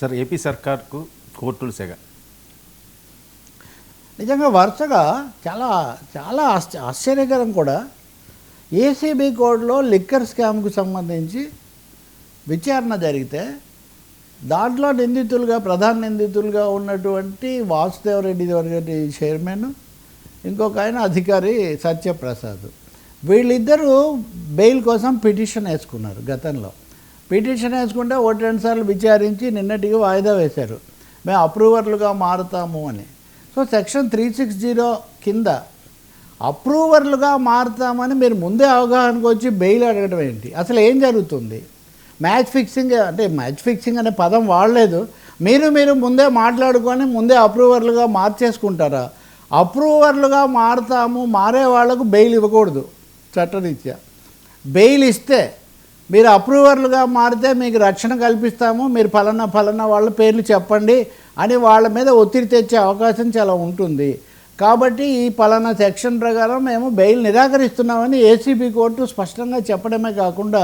Sir AP సర్కార్కు కోర్టులు సెగ. నిజంగా వరుసగా చాలా చాలా ఆశ్చర్యకరం కూడా ఏసీబీ కోడ్లో లిక్కర్ స్కామ్కు సంబంధించి విచారణ జరిగితే దాంట్లో నిందితులుగా ప్రధాన నిందితులుగా ఉన్నటువంటి వాసుదేవరెడ్డి గారి చైర్మన్ ఇంకొక ఆయన అధికారి సత్యప్రసాద్. వీళ్ళిద్దరూ బెయిల్ కోసం పిటిషన్ వేసుకున్నారు గతంలో. పిటిషన్ వేసుకుంటే ఒకటి రెండు సార్లు విచారించి నిన్నటికి వాయిదా వేశారు. మేము అప్రూవర్లుగా మారుతాము అని. So section three six zero కింద అప్రూవర్లుగా మారుతామని మీరు ముందే అవగాహనకు వచ్చి బెయిల్ అడగడం ఏంటి? అసలు ఏం జరుగుతుంది? మ్యాచ్ ఫిక్సింగ్ అంటే మ్యాచ్ ఫిక్సింగ్ అనే పదం వాడలేదు. మీరు మీరు ముందే మాట్లాడుకొని ముందే అప్రూవర్లుగా మార్చేసుకుంటారా? అప్రూవర్లుగా మారుతాము మారే వాళ్ళకు బెయిల్ ఇవ్వకూడదు చట్టరీత్యా. బెయిల్ ఇస్తే మీరు అప్రూవర్లుగా మారితే మీకు రక్షణ కల్పిస్తాము మీరు ఫలానా ఫలానా వాళ్ళ పేర్లు చెప్పండి అని వాళ్ళ మీద ఒత్తిడి తెచ్చే అవకాశం చాలా ఉంటుంది. కాబట్టి ఈ పలానా సెక్షన్ ప్రకారం మేము బెయిల్ నిరాకరిస్తున్నామని ఏసీబీ కోర్టు స్పష్టంగా చెప్పడమే కాకుండా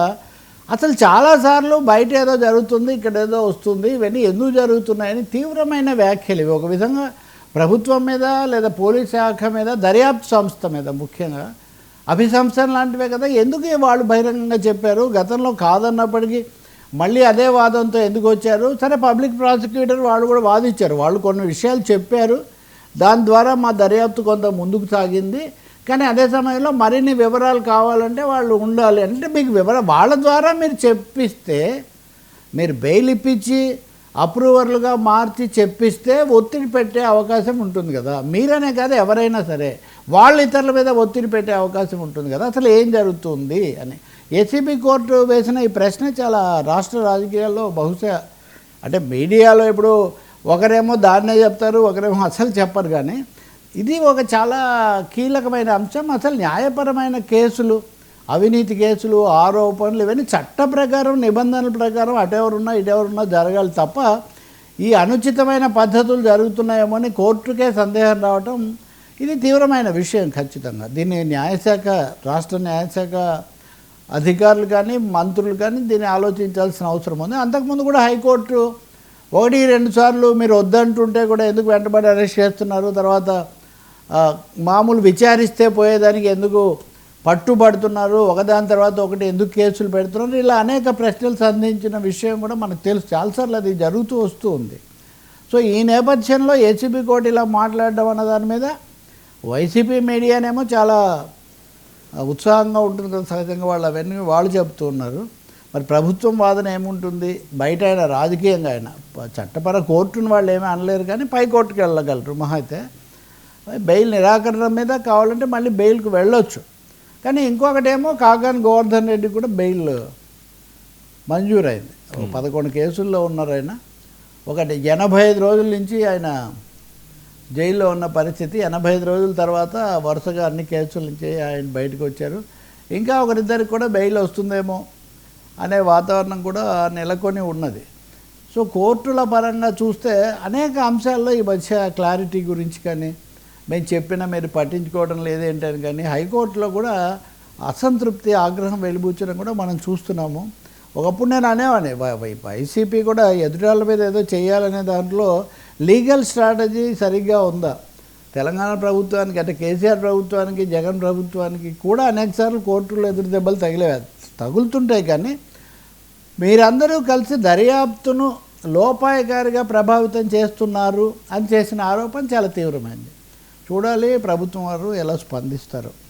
అసలు చాలాసార్లు బయట ఏదో జరుగుతుంది ఇక్కడ ఏదో వస్తుంది ఇవన్నీ ఎందుకు జరుగుతున్నాయని తీవ్రమైన వ్యాఖ్యలు ఇవి. ఒక విధంగా ప్రభుత్వం మీద లేదా పోలీస్ శాఖ మీద దర్యాప్తు సంస్థ మీద ముఖ్యంగా అభిశంసన లాంటివే కదా. ఎందుకు వాళ్ళు బహిరంగంగా చెప్పారు? గతంలో కాదన్నప్పటికీ మళ్ళీ అదే వాదంతో ఎందుకు వచ్చారు? సరే పబ్లిక్ ప్రాసిక్యూటర్ వాళ్ళు కూడా వాదించారు వాళ్ళు కొన్ని విషయాలు చెప్పారు. దాని ద్వారా మా దర్యాప్తు కొంత ముందుకు సాగింది. కానీ అదే సమయంలో మరిన్ని వివరాలు కావాలంటే వాళ్ళు ఉండాలి. అంటే మీకు వివర వాళ్ళ ద్వారా మీరు చెప్పిస్తే మీరు బెయిల్ ఇప్పించి అప్రూవర్లుగా మార్చి చెప్పిస్తే ఒత్తిడి పెట్టే అవకాశం ఉంటుంది కదా. మీరనే కాదు ఎవరైనా సరే వాళ్ళ ఇతరుల మీద ఒత్తిడి పెట్టే అవకాశం ఉంటుంది కదా. అసలు ఏం జరుగుతుంది అని. ఏసీబీ కోర్టు వేసిన ఈ ప్రశ్న చాలా రాష్ట్ర రాజకీయాల్లో బహుశా అంటే మీడియాలో ఇప్పుడు ఒకరేమో దాన్నే చెప్తారు ఒకరేమో అసలు చెప్పరు కానీ ఇది ఒక చాలా కీలకమైన అంశం అసలు న్యాయపరమైన కేసులు అవినీతి కేసులు ఆరోపణలు ఇవన్నీ చట్ట ప్రకారం నిబంధనల ప్రకారం అటెవరున్నా ఇటెవరున్నా జరగాలి తప్ప ఈ అనుచితమైన పద్ధతులు జరుగుతున్నాయేమో అని కోర్టుకే సందేహం రావటం ఇది తీవ్రమైన విషయం ఖచ్చితంగా. దీన్ని న్యాయశాఖ రాష్ట్ర న్యాయశాఖ అధికారులు కానీ మంత్రులు కానీ దీన్ని ఆలోచించాల్సిన అవసరం ఉంది. అంతకుముందు కూడా హైకోర్టు ఒకటి రెండు సార్లు మీరు వద్దంటుంటే కూడా ఎందుకు వెంటబడి అరెస్ట్ చేస్తున్నారు? తర్వాత మామూలు విచారిస్తే పోయేదానికి ఎందుకు పట్టుబడుతున్నారు ఒకదాని తర్వాత ఒకటి ఎందుకు కేసులు పెడుతున్నారు? ఇలా అనేక ప్రశ్నలు సంధించిన విషయం కూడా మనకు తెలుసు. చాలాసార్లు అది జరుగుతూ వస్తూ ఉంది. సో ఈ నేపథ్యంలో ఏసీబీ కోర్టు ఇలా మాట్లాడడం అన్న దాని మీద వైసీపీ మీడియానేమో చాలా ఉత్సాహంగా ఉంటుంది కదా సహజంగా వాళ్ళు అవన్నీ వాళ్ళు చెప్తూ ఉన్నారు. మరి ప్రభుత్వం వాదన ఏముంటుంది? బయట ఆయన రాజకీయంగా ఆయన చట్టపర కోర్టును వాళ్ళు ఏమీ అనలేరు కానీ పై కోర్టుకి వెళ్ళగలరు. మహా అయితే బెయిల్ నిరాకరణ మీద కావాలంటే మళ్ళీ బెయిల్కి వెళ్ళొచ్చు. కానీ ఇంకొకటేమో కాకాని గోవర్ధన్ రెడ్డి కూడా బెయిల్ మంజూరైంది. ఒక పదకొండు కేసుల్లో ఉన్నారు ఆయన. ఒకటి ఎనభై ఐదు రోజుల నుంచి ఆయన జైల్లో ఉన్న పరిస్థితి. ఎనభై ఐదు రోజుల తర్వాత వరుసగా అన్ని కేసుల నుంచి ఆయన బయటకు వచ్చారు. ఇంకా ఒకరిద్దరికి కూడా బెయిల్ వస్తుందేమో అనే వాతావరణం కూడా నెలకొని ఉన్నది. సో కోర్టుల పరంగా చూస్తే అనేక అంశాల్లో ఈ మధ్య క్లారిటీ గురించి కానీ మేము చెప్పినా మీరు పట్టించుకోవడం లేదేంటని కానీ హైకోర్టులో కూడా అసంతృప్తి ఆగ్రహం వెలిబుచ్చడం కూడా మనం చూస్తున్నాము. ఒకప్పుడు నేను అనేవాడిని వైసీపీ కూడా ఎదుటాల మీద ఏదో చేయాలనే దాంట్లో లీగల్ స్ట్రాటజీ సరిగ్గా ఉందా? తెలంగాణ ప్రభుత్వానికి అంటే కేసీఆర్ ప్రభుత్వానికి జగన్ ప్రభుత్వానికి కూడా అనేకసార్లు కోర్టులో ఎదురు దెబ్బలు తగిలే తగులుతుంటాయి కానీ మీరందరూ కలిసి దర్యాప్తును లోపాయకారిగా ప్రభావితం చేస్తున్నారు అని చేసిన ఆరోపణ చాలా తీవ్రమైంది. చూడాలి ప్రభుత్వం వారు ఎలా స్పందిస్తారు.